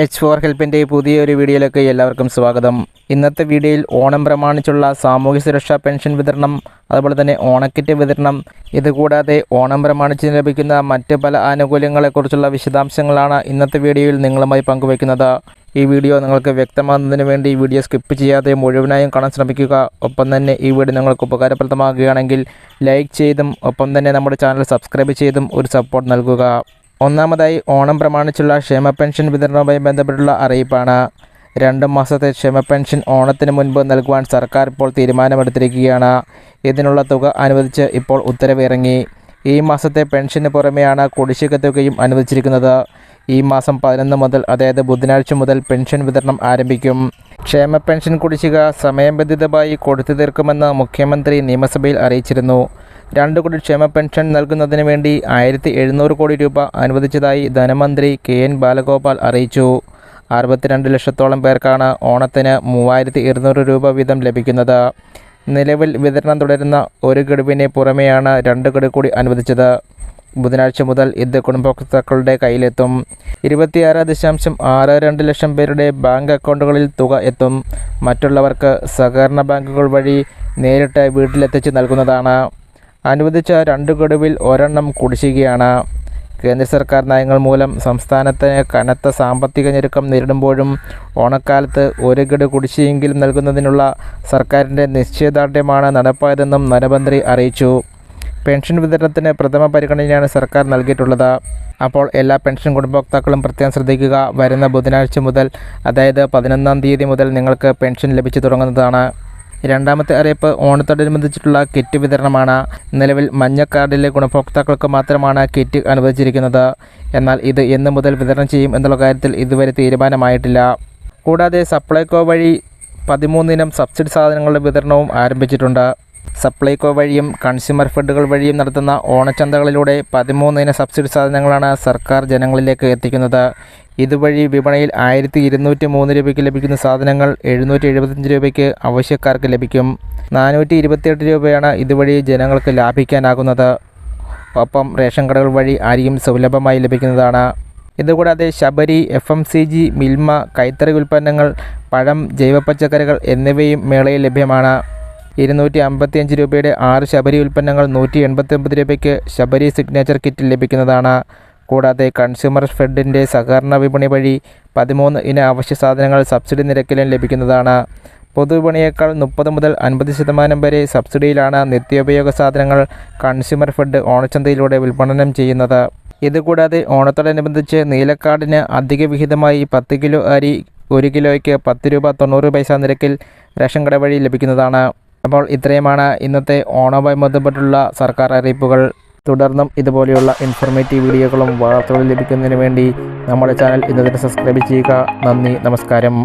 H four ഹെൽപ്പിന്റെ പുതിയൊരു വീഡിയോയിലേക്ക് എല്ലാവർക്കും സ്വാഗതം. ഇന്നത്തെ വീഡിയോയിൽ ഓണം പ്രമാണിച്ചുള്ള സാമൂഹ്യ സുരക്ഷാ പെൻഷൻ വിതരണം അതുപോലെ തന്നെ ഓണക്കിറ്റ് വിതരണം ഇതുകൂടാതെ ഓണം പ്രമാണിച്ച് ലഭിക്കുന്ന മറ്റ് പല ആനുകൂല്യങ്ങളെക്കുറിച്ചുള്ള വിശദാംശങ്ങളാണ് ഇന്നത്തെ വീഡിയോയിൽ നിങ്ങളുമായി പങ്കുവയ്ക്കുന്നത്. ഈ വീഡിയോ നിങ്ങൾക്ക് വ്യക്തമാകുന്നതിന് വേണ്ടി ഈ വീഡിയോ സ്കിപ്പ് ചെയ്യാതെ മുഴുവനായും കാണാൻ ശ്രമിക്കുക. ഒപ്പം തന്നെ ഈ വീഡിയോ നിങ്ങൾക്ക് ഉപകാരപ്രദമാകുകയാണെങ്കിൽ ലൈക്ക് ചെയ്തും ഒപ്പം തന്നെ നമ്മുടെ ചാനൽ സബ്സ്ക്രൈബ് ചെയ്തും ഒരു സപ്പോർട്ട് നൽകുക. ഒന്നാമതായി ഓണം പ്രമാണിച്ചുള്ള ക്ഷേമ പെൻഷൻ വിതരണവുമായി ബന്ധപ്പെട്ടുള്ള അറിയിപ്പാണ്. രണ്ട് മാസത്തെ ക്ഷേമ പെൻഷൻ ഓണത്തിന് മുൻപ് നൽകുവാൻ സർക്കാർ ഇപ്പോൾ തീരുമാനമെടുത്തിരിക്കുകയാണ്. ഇതിനുള്ള തുക അനുവദിച്ച് ഇപ്പോൾ ഉത്തരവിറങ്ങി. ഈ മാസത്തെ പെൻഷന് പുറമെയാണ് കുടിശ്ശിക തുകയും അനുവദിച്ചിരിക്കുന്നത്. ഈ മാസം പതിനൊന്ന് മുതൽ അതായത് ബുധനാഴ്ച മുതൽ പെൻഷൻ വിതരണം ആരംഭിക്കും. ക്ഷേമ പെൻഷൻ കുടിശ്ശിക സമയബന്ധിതമായി കൊടുത്തു തീർക്കുമെന്ന് മുഖ്യമന്ത്രി നിയമസഭയിൽ അറിയിച്ചിരുന്നു. രണ്ട് കോടി ക്ഷേമ പെൻഷൻ നൽകുന്നതിന് വേണ്ടി ആയിരത്തി എഴുന്നൂറ് കോടി രൂപ അനുവദിച്ചതായി ധനമന്ത്രി കെ എൻ ബാലഗോപാൽ അറിയിച്ചു. അറുപത്തിരണ്ട് ലക്ഷത്തോളം പേർക്കാണ് ഓണത്തിന് മൂവായിരത്തി ഇരുന്നൂറ് രൂപ വീതം ലഭിക്കുന്നത്. നിലവിൽ വിതരണം തുടരുന്ന ഒരു ഗഡുവിന് പുറമെയാണ് രണ്ട് ഗഡു കൂടി അനുവദിച്ചത്. ബുധനാഴ്ച മുതൽ ഇത് ഗുണഭോക്താക്കളുടെ കയ്യിലെത്തും. ഇരുപത്തിയാറ് ദശാംശം ആറ് രണ്ട് ലക്ഷം പേരുടെ ബാങ്ക് അക്കൗണ്ടുകളിൽ തുക എത്തും. മറ്റുള്ളവർക്ക് സഹകരണ ബാങ്കുകൾ വഴി നേരിട്ട് വീട്ടിലെത്തിച്ച് നൽകുന്നതാണ്. അനുവദിച്ച രണ്ട് ഗഡുവിൽ ഒരെണ്ണം കുടിശ്ശികയാണ്. കേന്ദ്ര സർക്കാർ നയങ്ങൾ മൂലം സംസ്ഥാനത്തെ കനത്ത സാമ്പത്തിക ഞെരുക്കം നേരിടുമ്പോഴും ഓണക്കാലത്ത് ഒരു ഗഡു കുടിശ്ശിയെങ്കിലും നൽകുന്നതിനുള്ള സർക്കാരിന്റെ നിശ്ചയദാർഢ്യമാണ് നടപ്പായതെന്നും ധനമന്ത്രി അറിയിച്ചു. പെൻഷൻ വിതരണത്തിന് പ്രഥമ പരിഗണനയാണ് സർക്കാർ നൽകിയിട്ടുള്ളത്. അപ്പോൾ എല്ലാ പെൻഷൻ ഗുണഭോക്താക്കളും പ്രത്യേകം ശ്രദ്ധിക്കുക. വരുന്ന ബുധനാഴ്ച മുതൽ അതായത് പതിനൊന്നാം തീയതി മുതൽ നിങ്ങൾക്ക് പെൻഷൻ ലഭിച്ചു തുടങ്ങുന്നതാണ്. രണ്ടാമത്തെ അറിയിപ്പ് ഓണത്തോടനുബന്ധിച്ചിട്ടുള്ള കിറ്റ് വിതരണമാണ്. നിലവിൽ മഞ്ഞ കാർഡിലെ ഗുണഭോക്താക്കൾക്ക് മാത്രമാണ് കിറ്റ് അനുവദിച്ചിരിക്കുന്നത്. എന്നാൽ ഇത് എന്ന് മുതൽ വിതരണം ചെയ്യും എന്നുള്ള കാര്യത്തിൽ ഇതുവരെ തീരുമാനമായിട്ടില്ല. കൂടാതെ സപ്ലൈകോ വഴി പതിമൂന്നിനം സബ്സിഡി സാധനങ്ങളുടെ വിതരണവും ആരംഭിച്ചിട്ടുണ്ട്. സപ്ലൈകോ വഴിയും കൺസ്യൂമർ ഫെഡുകൾ വഴിയും നടത്തുന്ന ഓണച്ചന്തകളിലൂടെ പതിമൂന്നിന സബ്സിഡി സാധനങ്ങളാണ് സർക്കാർ ജനങ്ങളിലേക്ക് എത്തിക്കുന്നത്. ഇതുവഴി വിപണിയിൽ ആയിരത്തി ഇരുന്നൂറ്റി മൂന്ന് രൂപയ്ക്ക് ലഭിക്കുന്ന സാധനങ്ങൾ എഴുന്നൂറ്റി എഴുപത്തഞ്ച് രൂപയ്ക്ക് ആവശ്യക്കാർക്ക് ലഭിക്കും. നാനൂറ്റി ഇരുപത്തിയെട്ട് രൂപയാണ് ഇതുവഴി ജനങ്ങൾക്ക് ലാഭിക്കാനാകുന്നത്. ഒപ്പം റേഷൻ കടകൾ വഴി അരിയും സുലഭമായി ലഭിക്കുന്നതാണ്. ഇതുകൂടാതെ Sabari F M C G Milma കൈത്തറി ഉൽപ്പന്നങ്ങൾ പഴം ജൈവ പച്ചക്കറികൾ എന്നിവയും മേളയിൽ ലഭ്യമാണ്. ഇരുന്നൂറ്റി അമ്പത്തിയഞ്ച് രൂപയുടെ ആറ് ശബരി ഉൽപ്പന്നങ്ങൾ നൂറ്റി എൺപത്തി ഒമ്പത് രൂപയ്ക്ക് ശബരി സിഗ്നേച്ചർ കിറ്റ് ലഭിക്കുന്നതാണ്. കൂടാതെ കൺസ്യൂമർ ഫെഡിന്റെ സഹകരണ വിപണി വഴി പതിമൂന്ന് ഇന അവശ്യ സാധനങ്ങൾ സബ്സിഡി നിരക്കിലും ലഭിക്കുന്നതാണ്. പൊതുവിപണിയേക്കാൾ മുപ്പത് മുതൽ അൻപത് ശതമാനം വരെ സബ്സിഡിയിലാണ് നിത്യോപയോഗ സാധനങ്ങൾ കൺസ്യൂമർ ഫെഡ് ഓണച്ചന്തയിലൂടെ വിൽപ്പനം ചെയ്യുന്നത്. ഇതുകൂടാതെ ഓണത്തോടനുബന്ധിച്ച് നീലക്കാടിന് അധിക വിഹിതമായി പത്ത് കിലോ അരി ഒരു കിലോയ്ക്ക് പത്ത് രൂപ തൊണ്ണൂറ് പൈസ നിരക്കിൽ റേഷൻ കട വഴി ലഭിക്കുന്നതാണ്. അപ്പോൾ ഇത്രയുമാണ് ഇന്നത്തെ ഓണവുമായി ബന്ധപ്പെട്ടുള്ള സർക്കാർ അറിയിപ്പുകൾ. തുടർന്നും ഇതുപോലെയുള്ള ഇൻഫോർമേറ്റീവ് വീഡിയോകളും വാർത്തകളും ലഭിക്കുന്നതിന് വേണ്ടി നമ്മുടെ ചാനൽ ഇന്നത്തെ സബ്സ്ക്രൈബ് ചെയ്യുക. നന്ദി നമസ്കാരം.